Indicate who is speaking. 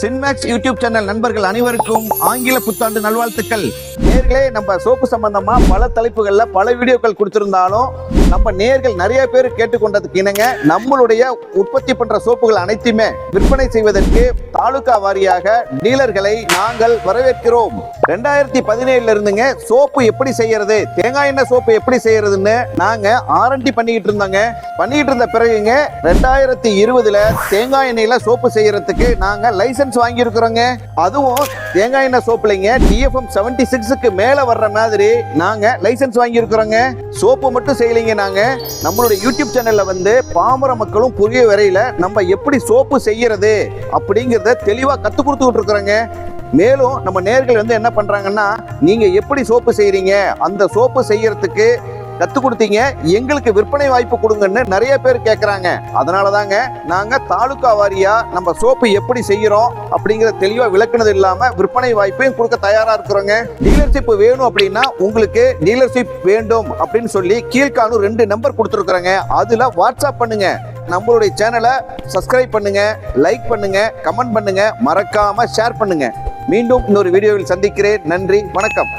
Speaker 1: சின்மேக்ஸ் YouTube channel நண்பர்கள் அனைவருக்கும் ஆங்கில புத்தாண்டு நல்வாழ்த்துக்கள். நேர்களே நம்ம சோப்பு சம்பந்தமா பல தலைப்புகளில் பல வீடியோக்கள் கொடுத்துருந்தாலும் நம்ம நேர்கள் நிறைய பேர் கேட்டுக்கொண்டதுக்கு இணங்க நம்மளுடைய உற்பத்தி பண்ற சோப்புகள் அனைத்துமே விற்பனை செய்வதற்கு தாலுகா வாரியாக டீலர்களை நாங்கள் வரவேற்கிறோம். ரெண்டாயிரத்தி பதினேழுல இருந்துங்க சோப்பு எப்படி செய்யறது தேங்காய் எண்ணெய் சோப்பு எப்படி செய்யறதுன்னு நாங்க ஆரண்டி பண்ணிக்கிட்டு இருந்தாங்க. பண்ணிக்கிட்டு இருந்த பிறகுங்க ரெண்டாயிரத்தி இருபதுல தேங்காய் எண்ணெயில சோப்பு செய்யறதுக்கு நாங்க லைசென்ஸ் வாங்கி இருக்கிறோங்க அதுவும் தேங்காய் எண்ணெய் சோப்புலைங்க டிஎஃப்எம் செவன்டி சிக்ஸுக்கு மேல வர்ற மாதிரி நாங்க லைசன்ஸ் வாங்கி இருக்கிறோங்க சோப்பு மட்டும் செய்யலைங்க நாங்க. நம்மளுடைய யூடியூப் சேனல்ல வந்து பாமர மக்களும் புரிய வரையில நம்ம எப்படி சோப்பு செய்யறது அப்படிங்கிறத தெளிவா கத்து கொடுத்துக்கிட்டு இருக்கிறோங்க. மேலும் நம்ம நேர்கள் வந்து என்ன பண்றாங்கன்னா நீங்க எப்படி சோப்பு செய்யறீங்க? அந்த சோப்பு செய்யறதுக்கு கத்து கொடுத்தீங்க. எங்களுக்கு விற்பனை வாய்ப்பு கொடுங்கன்னு நிறைய பேர் கேட்குறாங்க அதனால தாங்க நாங்கள் தாலுகா வாரியா நம்ம சோப்பு எப்படி செய்கிறோம் அப்படிங்கிற தெளிவாக விளக்குனது இல்லாமல் விற்பனை வாய்ப்பையும் கொடுக்க தயாராக இருக்கிறோங்க. டீலர்ஷிப் வேணும் அப்படின்னா உங்களுக்கு டீலர்ஷிப் வேண்டும் அப்படின்னு சொல்லி கீழ்காணும் ரெண்டு நம்பர் கொடுத்துருக்குறோங்க. அதில் வாட்ஸ்அப் பண்ணுங்க. நம்மளுடைய சேனலை சப்ஸ்கிரைப் பண்ணுங்க லைக் பண்ணுங்க கமெண்ட் பண்ணுங்க. மறக்காம ஷேர் பண்ணுங்க. மீண்டும் இன்னொரு வீடியோவில் சந்திக்கிறேன். நன்றி வணக்கம்.